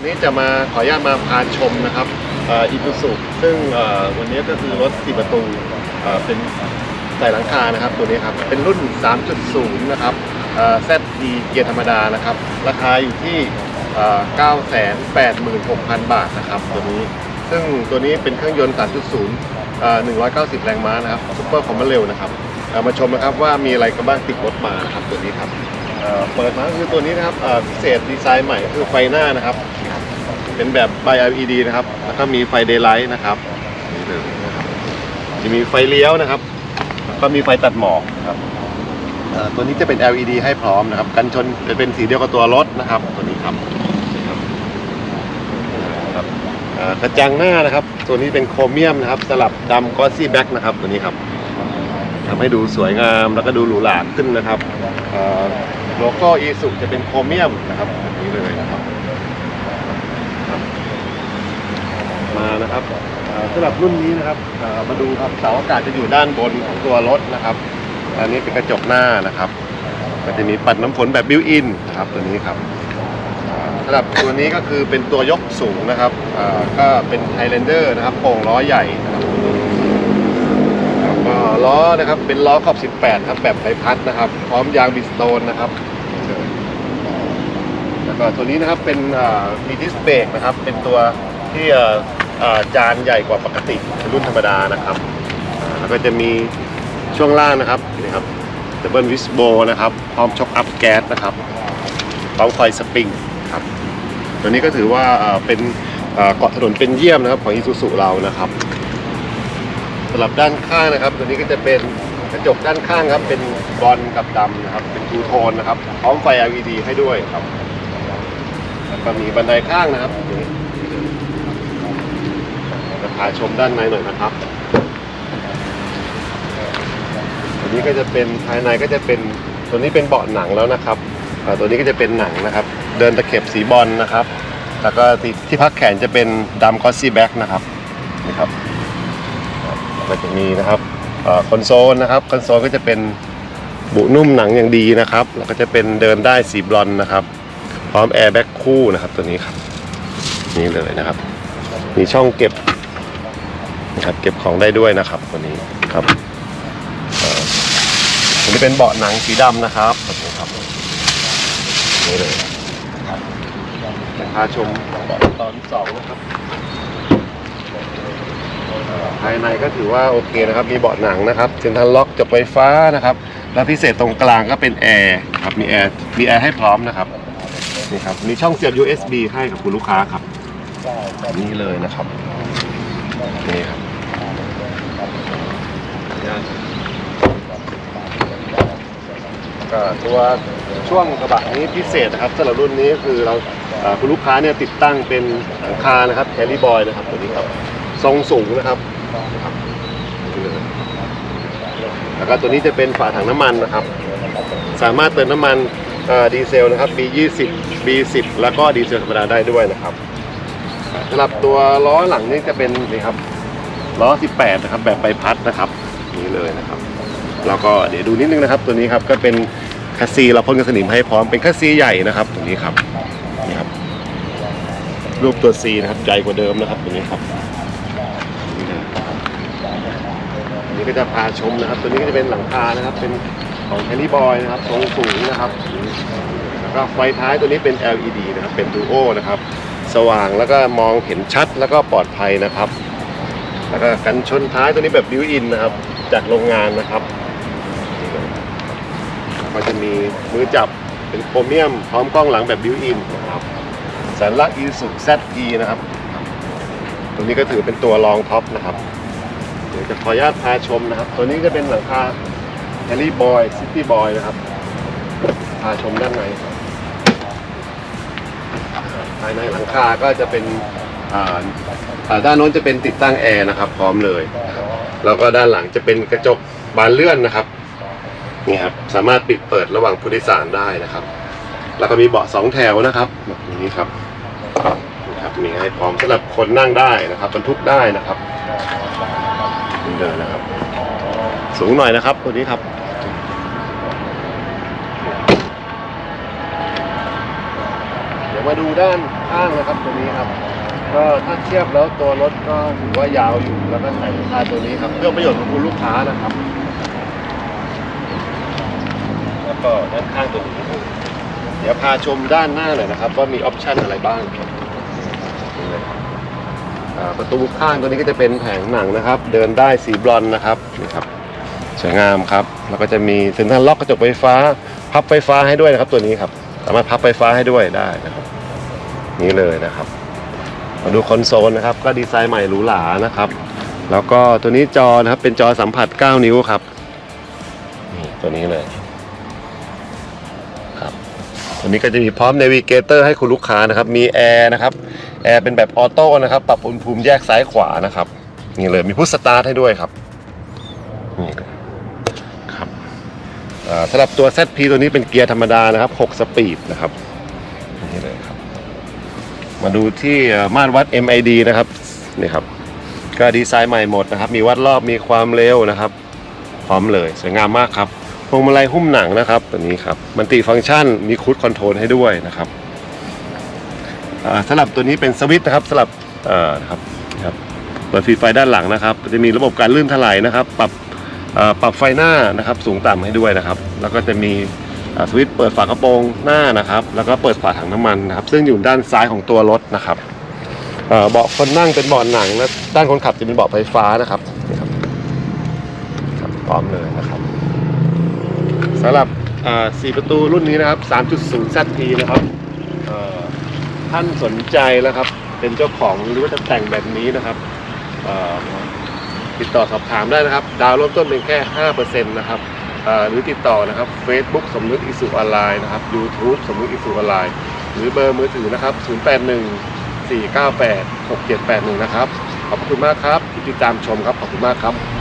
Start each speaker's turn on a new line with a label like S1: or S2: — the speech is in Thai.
S1: ันี้จะมาขออนุญาตมาพาชมนะครับอีซูซูซึ่งวันนี้ก็คือรถ4ประตูเป็นใส่หลังคานะครับตัวนี้ครับเป็นรุ่น 3.0 นะครับเอ่อ ZD เกียร์ธรรมดานะครับ ราคาอยู่ที่ 986,000 บาทนะครับตัวนี้ ซึ่งตัวนี้เป็นเครื่องยนต์ 3.0 190 แรงม้านะครับซุปเปอร์คอมมานเร็วนะครับมาชมนะครับว่ามีอะไรกันบ้างติดรถมาครับตัวนี้ครับเปิดมาคือตัวนี้นะครับเอ่อพิเศษดีไซน์ใหม่คือไฟหน้านะครับ เป็นแบบ by LED นะครับ แล้วก็มีไฟ daylight นะครับนี่เลยนะครับจะมีไฟเลี้ยวนะครับแล้วก็มีไฟตัดหมอกนะครับเอ่อตัวนี้จะเป็น LED ให้พร้อมนะครับ กันชนจะเป็นสีเดียวกับตัวรถนะครับ ตัวนี้ครับนี่ครับครับเอ่อกระจังหน้านะครับ ตัวนี้เป็นโครเมียมนะครับ สลับดำกอซี่แบ็กนะครับ ตัวนี้ครับทำให้ดูสวยงามแล้วก็ดูหรูหราขึ้นนะครับเอ่อโลโก้อีสุจะเป็นโครเมียมนะครับแบบนี้เลยนะครับ มา นะครับเอ่อสำหรับรุ่นนี้นะครับเอ่อมาดูครับเสาอากาศจะอยู่ด้านบนของตัวรถนะครับ อันนี้เป็นกระจกหน้านะครับก็จะมีปัดน้ำฝนแบบบิวอินนะครับตัวนี้ครับอ่าสำหรับตัวนี้ก็คือเป็นตัวยกสูงนะครับอ่าก็เป็นไฮแลนเดอร์นะครับโป่งล้อใหญ่นะครับแล้วก็ล้อนะครับเป็นล้อขอบ 18ครับแบบใบพัดนะครับ พร้อมยางบิสโตนนะครับ แล้วก็ตัวนี้นะครับเป็นมีดิสเบรกนะครับ เป็นตัวที่เอ่อ จานใหญ่กว่าปกติรุ่นธรรมดานะครับแล้วก็จะมีช่วงล่างนะครับนี่ครับดับเบิลวิสโบนะครับพร้อมช็อคอัพแก๊สนะครับพร้อมไฟสปริงครับตัวนี้ก็ถือว่าเป็นเกาะถนนเป็นเยี่ยมนะครับของอีซูซูเรานะครับสำหรับด้านข้างนะครับ ตัวนี้ก็จะเป็นกระจกด้านข้างครับ เป็นบอลกับดำนะครับ เป็นทูโทนนะครับพร้อมไฟ LED ให้ด้วยครับแล้วก็มีบันไดข้างนะครับ จะพาชมด้านในหน่อยนะครับตัวนี้ก็จะเป็นภายในก็จะเป็นตัวนี้เป็นเบาะหนังแล้วนะครับตัวนี้ก็จะเป็นหนังนะครับ เดินตะเข็บสีบอลนะครับ แล้วก็ที่ทพักแขนจะเป็นดำคอสซี่แบ็กนะครับนี่ครับก็จะมีนะครับคอนโซลนะครับคอนโซลก็จะเป็นบุนุ่มหนังอย่างดีนะครับ แล้วก็จะเป็นเดินได้สีบลอนนะครับ พร้อมแอร์แบ็กคู่นะครับตัวนี้ครับ นี่เลยนะครับ มีช่องเก็บ นะครับเก็บของได้ด้วยนะครับตัวนี้ครับเอ่อตัวนี้เป็นเบาะหนังสีดำนะครับนี้ครับนี่เลยจะพาชมตอนสองนะครับภายในก็ถือว่าโอเคนะครับ มีเบาะหนังนะครับเซ็นทรัลล็อกจบไฟฟ้านะครับ แล้วพิเศษตรงกลางก็เป็นแอร์ครับมีแอร์มีแอร์ให้พร้อมนะครับนี่ครับมีช่องเสียบ USB ให้กับคุณลูกค้าครับนี่เลยนะครับ นี่ครับก็ตัวช่วงกระบะนี้พิเศษนะครับสำหรับรุ่นนี้คือเราเอ่อคุณลูกค้าเนี่ยติดตั้งเป็นหลังคานะครับแคลรี่บอยนะครับตัวนี้ครับทรงสูงนะครับนะครับนี่เลยแล้วก็ตัวนี้จะเป็นฝาถังน้ำมันนะครับ สามารถเติมน้ำมันเอ่อดีเซลนะครับ B20 B10 แล้วก็ดีเซลธรรมดาได้ด้วยนะครับ สำหรับตัวล้อหลังนี่จะเป็นนี่ครับล้อ 18 นะครับ แบบใบพัดนะครับนี่เลยนะครับ แล้วก็เดี๋ยวดูนิดนึงนะครับ ตัวนี้ครับก็เป็นคัสซีเราพ่นกันสนิมให้พร้อมเป็นคัสซีใหญ่นะครับ ตัวนี้ครับนี่ครับ รูปตัว C นะครับใหญ่กว่าเดิมนะครับ ตัวนี้ครับนี่ก็จะพาชมนะครับ ตัวนี้ก็จะเป็นหลังคานะครับ เป็นของแฮนนี่บอยนะครับทรงสูงนะครับแล้วก็ไฟท้ายตัวนี้เป็น LED นะครับ เป็นดูโอนะครับ สว่างแล้วก็มองเห็นชัดแล้วก็ปลอดภัยนะครับ แล้วก็กันชนท้ายตัวนี้แบบบิวอินนะครับ จากโรงงานนะครับแล้วก็จะมีมือจับเป็นโครเมียม พร้อมกล้องหลังแบบบิวอินนะครับสัญลักษณ์อีสุ ZE นะครับ ตัวนี้ก็ถือเป็นตัวรองท็อปนะครับเดี๋ยวจะขออนุญาตพาชมนะครับ ตัวนี้จะเป็นหลังคาแฮร์รี่บอยซิตี้บอยนะครับพาชมด้านในครับ ภายในหลังคาก็จะเป็นอ่าอ่าด้านโน้นจะเป็นติดตั้งแอร์นะครับ พร้อมเลยนะครับแล้วก็ด้านหลังจะเป็นกระจกบานเลื่อนนะครับนี่ครับสามารถปิดเปิดระหว่างผู้โดยสารได้นะครับ แล้วก็มีเบาะสองแถวนะครับแบบนี้ครับนี่ครับมีให้พร้อมสำหรับคนนั่งได้นะครับบรรทุกได้นะครับนี่เดินนะครับ สูงหน่อยนะครับตัวนี้ครับ เดี๋ยว มาดูด้านข้างนะครับตัวนี้ครับ ก็ถ้าเทียบแล้วตัวรถก็ถือว่ายาวอยู่แล้วก็ใส่หลังคาตัวนี้ครับ เพื่อประโยชน์ของคุณลูกค้านะครับ แล้วก็ด้านข้างตัวนี้เดี๋ยวพาชมด้านหน้าหน่อยนะครับว่ามีออปชันอะไรบ้างครับนี่เลยครับประตูข้างตัวนี้ก็จะเป็นแผงหนังนะครับ เดินได้สีบรอนนะครับนี่ครับสวยงามครับ แล้วก็จะมีเซ็นทรัลล็อกกระจกไฟฟ้า พับไฟฟ้าให้ด้วยนะครับ ตัวนี้ครับ สามารถพับไฟฟ้าให้ด้วยได้นะครับ นี่เลยนะครับ มาดูคอนโซลนะครับ ก็ดีไซน์ใหม่หรูหรานะครับ แล้วก็ตัวนี้จอนะครับเป็นจอสัมผัส 9 นิ้วครับนี่ตัวนี้เลยครับตัวนี้ก็จะมีพร้อม n นวิเกเตอร์ให้คุณลูกค้านะครับ มีแอร์นะครับแอร์เป็นแบบออโต้นะครับปรับอุณหภูมิแยกซ้ายขวานะครับนี่เลยมีพุทสตาร์ทให้ด้วยครับนี่เลยครับสำหรับตัว ZP ตัวนี้เป็นเกียร์ธรรมดานะครับ 6 สปีดนะครับนี่เลยครับ มาดูที่มาตรวัด MID นะครับนี่ครับ ก็ดีไซน์ใหม่หมดนะครับ มีวัดรอบมีความเร็วนะครับ พร้อมเลยสวยงามมากครับพวงมาลัยหุ้มหนังนะครับตัวนี้ครับมันติฟังก์ชันมีคูดคอนโทรลให้ด้วยนะครับสลับตัวนี้เป็นสวิตช์นะครับสลับนะครับครับเปิดฟีไฟด้านหลังนะครับ จะมีระบบการลื่นถลายนะครับ ปรับปรับไฟหน้านะครับ สูงต่ำให้ด้วยนะครับ แล้วก็จะมี สวิตช์เปิดฝากระโปรงหน้านะครับ แล้วก็เปิดฝาถังน้ำมันนะครับ ซึ่งอยู่ด้านซ้ายของตัวรถนะครับเบาะคนนั่งเป็นเบาะหนังและด้านคนขับจะเป็นเบาะไฟฟ้านะครับนี่ครับพร้อมเลยนะครับสำหรับสี่ประตูรุ่นนี้นะครับ 3.0 ZP นะครับท่านสนใจแล้วครับ เป็นเจ้าของหรือว่าจะแต่งแบบนี้นะครับติดต่อสอบถามได้นะครับ ดาวน์เริ่มต้นเป็นแค่ 5%นะครับ หรือติดต่อนะครับ Facebook สมนึกอิสุออนไลน์นะครับ YouTube สมนึกอิสุออนไลน์ หรือเบอร์มือถือนะครับ 081 498 6781 นะครับ ขอบคุณมากครับที่ติดตามชมครับ ขอบคุณมากครับ